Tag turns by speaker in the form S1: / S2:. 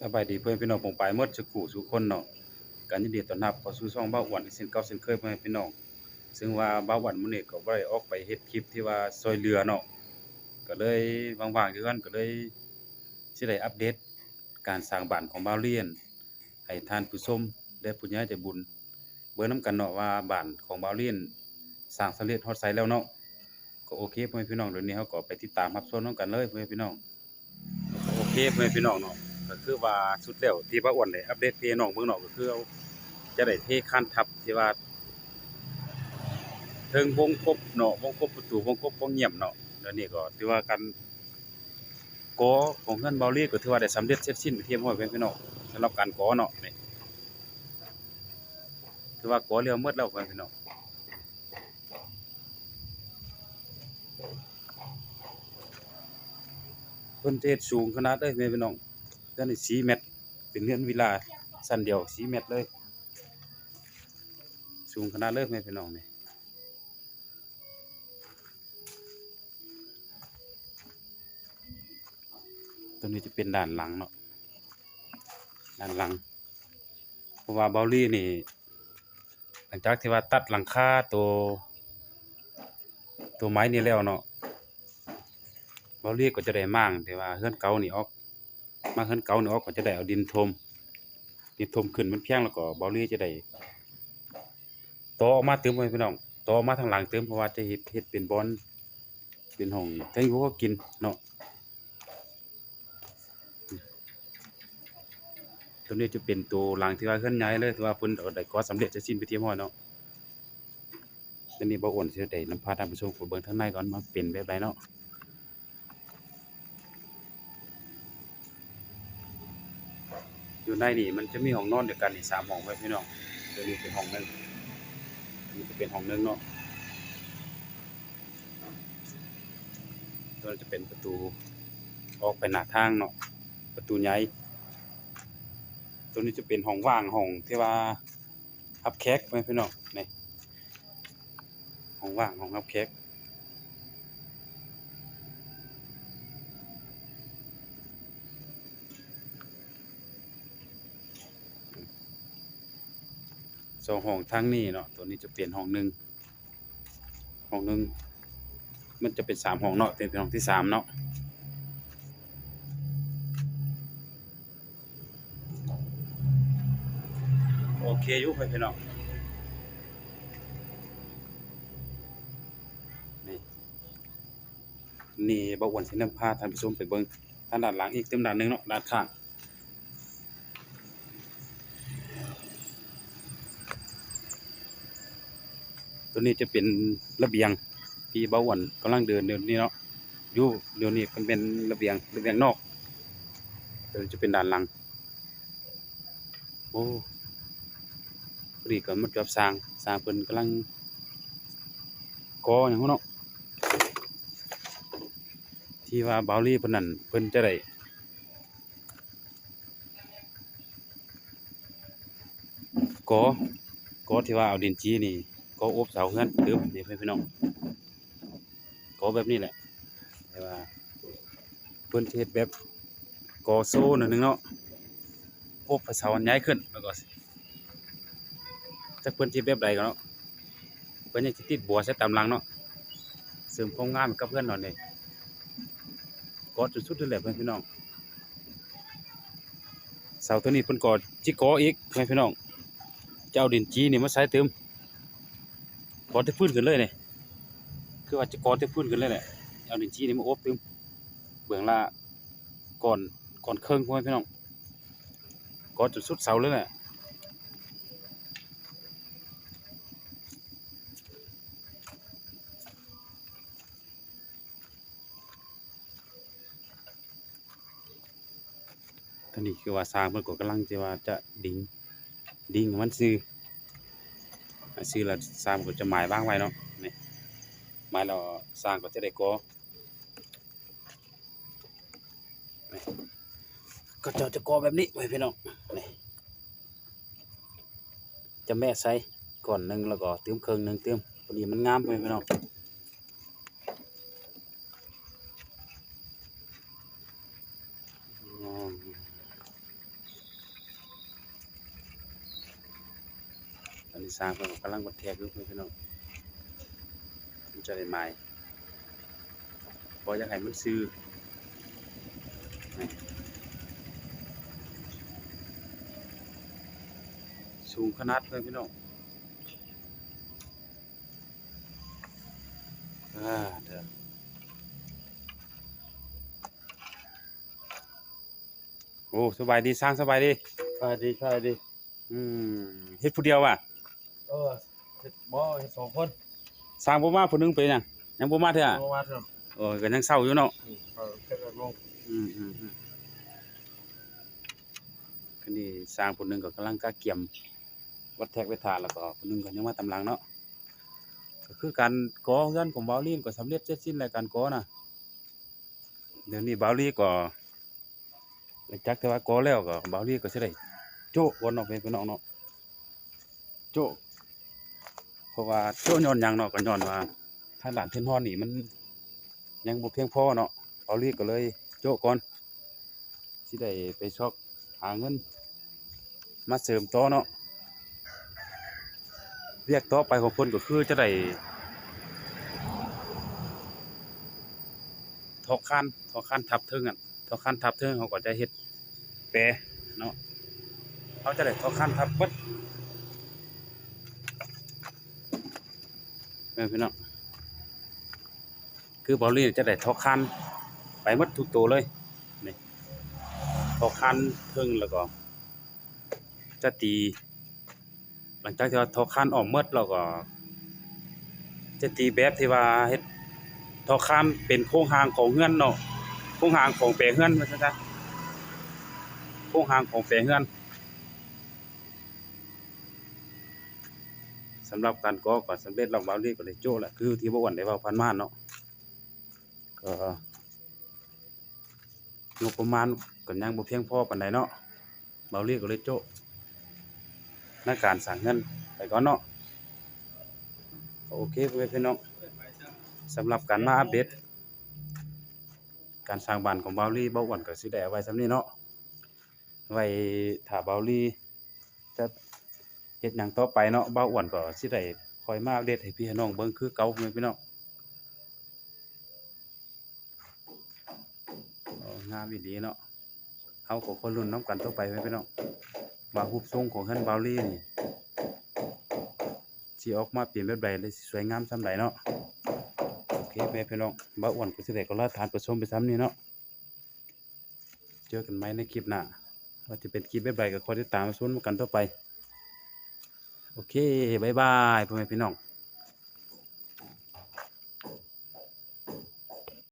S1: สบายดีเพื่อนพี่น้องปองปายหมดสุขุสุคนเนาะการยินดีต้อนรับข้าสู่ช่องบ้าอ้วนเช่นเก่าเช่นเคยเพื่อแม่พี่น้องซึ่งว่าบ้าอ้วนมื้อนี้ก็บ่ได้ออกไปเฮ็ดคลิปที่ว่าซอยเรือเนาะก็เลยว่างๆอยู่กันก็เลยสิได้อัปเดตการสร้างบ้านของบ่าวเลียน ให้ท่านผู้ชมและผู้ใหญ่ใจบุญ เบิ่งนํกันเนาะว่าบ้านของบ่าวเลียนสร้างสำเร็จฮอดไสแล้วเนาะก็โอเคเพื่อแม่พี่น้องเดี๋ยวนี้เฮาก็ไปติดตามรับชมนํกันเลยเพื่อแม่พี่น้องโอเคเพื่อแม่พี่น้องเนาะ คือว่าสุดแล้วที่ป้าอ้วนได้อัปเดตพี่น้องเบิ่งเนาะก็คือจะได้เทคันทับที่ว่าเทิงวงกบเนาะวงกบประตูวงกบวงเงียบเนาะแล้วนี่ก็ถือว่าการก่อของเฮือนเบาลีก็ถือว่าได้สำเร็จเสร็จสิ้นไปเทียบร้อยเพื่อนพี่น้องสำหรับการก่อเนาะนี่ถือว่าก่อเรียวหมดแล้วเพื่อนพี่น้องเพิ่นเทศสูงขนาดเลยแม่พี่น้อง เรือนนี่4เมตรเป็นเรือนวิลาชั้นเดียว4เมตรเลย สูงขนาดเลยแม่พี่น้องนี่ตัวนี้จะเป็นด้านหลังเนาะด้านหลัง เพราะว่าเบาลี่นี่ หลังจากที่ว่าตัดหลังคาตัว ตัวไม้นี่แล้วเนาะเบาเรียกก็จะได้มั่งแต่ว่าเฮือนเก่านี่ออก มาเฮือนเก่านี่ออกก็จะได้เอาดินถมดินถมขึ้นมันเพียงแล้วก็เบาเรียจะได้ต่อออกมาเติมไว้พี่น้องต่ออกมาทางหลังเติมเพราะว่าจะเฮ็ดเฮ็ดเป็นบอนเป็นห้องทั้งอยู่ก็กินเนาะตัวนี้จะเป็นตัวหลังที่ว่าเคลื่อนย้ายเลยที่ว่าเพิ่นเอาได้ก่อสำเร็จจะสิ้นไปเทียมฮ้อเนาะอันนี้บ่อ้วนสิได้น้ำพาท่านผู้ชมไปเบิ่งทางในก่อนมาเป็นแบบใดเนาะ อยู่ในนี่มันจะมีห้องนอนเดียวกันนี่สามห้องไว้พี่น้องตัวนี้เป็นห้องหนึงอันจะเป็นห้องหนึงเนาะตัวนี้จะเป็นประตูออกไปหน้าทางเนาะประตูใหญ่ตัวนี้จะเป็นห้องว่างห้องที่ว่ารับแขกไว้พี่น้องนี่ห้องว่างห้องรับแขก สองห้องทางนี้เนาะตัวนี้จะเปลี่ยนห้องหนึ่งห้องหนึ่งมันจะเป็นสามห้องเนาะเป็นเป็นห้องที่สามเนาะโอเคอยู่ไปพี่น้องนี่นี่บ่อ้วนสินำพาท่านผู้ชมไปเบิ่งทางด้านหลังอีกเต็มด้านหนึงเนาะด้านข้าง ตัวนี้จะเป็นระเบียงที่เบาหวันกำลังเดินเดี๋ยวนี้เนาะอยู่เดี๋ยวนี้มันเป็นระเบียงระเบียงนอกตัวนี้จะเป็นด้านหลัง โอ้ดีก็มากับสร้างสร้างเพิ่นกำลังก่ออย่างหั้นเนาะที่ว่าเบาลี่เพิ่นนั่นเพิ่นจะได้ก่อก่อที่ว่าเอาดินจีนี่ ก็อบเสาเฮือนเดิมนี่เพื่อนพี่น้องก็แบบนี้แหละแต่ว่าเพิ่นเฮ็ดแบบกอโซ่หนึ่งเนาะอบเสามันใหญ่ขึ้นแล้วก็จักเพิ่นเฮ็ดแบบใดก็เนาะเพิ่นยังสิติดบัวใส่ตามหลังเนาะเสริมความงามกับเพื่อนเนาะนี่กอจนสุดเลยเพื่อนพี่น้องเสาตัวนี้เพิ่นก็จิกออีกเพื่อนพี่น้องจะเอาดินจีนี่มาใส่เติม กอที่พื้นขึ้นเลยเนี่ยคือว่าจะกอที่พื้นขึ้นเลยแหละเอาดินจี้นี่มาอบตึมเบื้องละก่อนก่อนเครื่องพวกพี่น้องกอจนสุดเสาเลยแหละตอนนี้คือว่าสร้างเพิ่นก็กำลังจะว่าจะดิ่งดิ่งมันซื้อ ซื้อแล้วสร้างก็จะหมายว่างไว้เนาะนี่หมายเราสร้างก็จะได้ก่อนี่ก็จะจะก่อแบบนี้ไว้พี่น้องนี่จะแม่ใส่ก่อนหนึ่งแล้วก็เติมเครื่องหนึ่งเติมพอดีมันงามไปพี่น้อง ที่ สร้างเพิ่นก็กำลังบ่แทกอยู่เพิ่นพี่น้องมันจะได้หมายบ่อยากให้มันซื่อนี่สูงขนาดเพิ่นพี่น้องอ่าเด้อโอ้สบายดีสร้างสบายดี
S2: ขายดีขายดี
S1: อืมเฮ็ดผู้เดียวว่ะ
S2: เออเฮ็ดบ่เฮ็ดสองคน
S1: สร้างบ่มาผู้หนึงไปหยังยังบ่มาเด้อ
S2: เอามาเถอะ
S1: เออก็ยังเศร้าอยู่เนาะ
S2: อืมเอาเฮ็ดลง
S1: อืมอืมอืมก็นี่สร้างผู้หนึงก็กำลังกะเกียม วัดแทกไว้ทานแล้วก็ผู้หนึงก็ยังมาตำลังเนาะก็คือการก่อเรือนของบาวลีนก็สำเร็จเสร็จสิ้นแล้วการก่อน่ะเดี๋ยวนี้บาวลีก็หลังจากที่ว่าก่อแล้วก็บาวลีก็สิได้โจ๊ะวนออกไปพี่น้องเนาะ โจ๊ะ เพราะว่าโจ๊ะย้อนยังเนาะก็ย้อนว่าทางด้านเทนฮอนนี่มัน ยังบ่เพียงพอเนาะเอาลีกก็เลยโจะก่อนสิได้ไปซอกหาเงิน มาเสริมต่อเนาะเรียกต่อไปของเพิ่นก็คือจะได้ทอคานทอคานทับเทิงอะทอคานทับเทิงเขาก็จะเฮ็ดแปรเนาะเขาจะได้ทอคานทับเบิด เออพี่น้องคือบอลลี่จะได้ทอคันไปหมดทุกตัวเลยนี่ทอคันเพิ่งแล้วก็ จะตี หลังจากที่ว่าทอคันออกหมดแล้วก็ จะตีแบบที่ว่าเฮ็ดทอคันเป็นโครงหางของเฮือนเนาะโครงหางของแปรเฮือนว่าซั่นซะโครงหางของแปรเฮือน สำหรับการก่อก็สำเร็จแล้วบาลีก็เลยโจ้แหละคือที่บ่อ้วนได้ว้าพันมาเนาะก็งบประมาณก็ยังบ่เพียงพอปานใดเนาะเบาเรียก็เลยโจะในการสร้างเงินไปก่อนเนาะโอเคพ่อแม่พี่น้องสำหรับการมาอัปเดตการสร้างบ้านของเบาลี่บาอ้วนก็สิได้เอาไว้สำนี้เนาะไว้ถ้าเบาลี่จะ เฮ็ดหยังต่อไปเนาะเบาอ้วนก็สิได้คอยมาอัปเดตให้พี่ให้น้องเบิ่งคือเก่าพ่อแม่พี่น้องเอางามอีหลีเนาะเอาของคนรุ่นน้ำกันต่อไปไว้พี่น้องว่ารูปทรงของเฮือนบาวลี่นี่สิออกมาเปลี่ยนแบบใดเลยสวยงามส่ำใดเนาะโอเคแม่พี่น้องบ่าวอ้วนก็สิได้ก็ลาทานผู้ชมไปซ้ำนี้เนาะเจอกันใหมในคลิปหน้าว่าจะเป็นคลิปแบบใดก็คอยติดตามมาชมกันต่อไป โอเคบายบายพ่อแม่พี่น้อง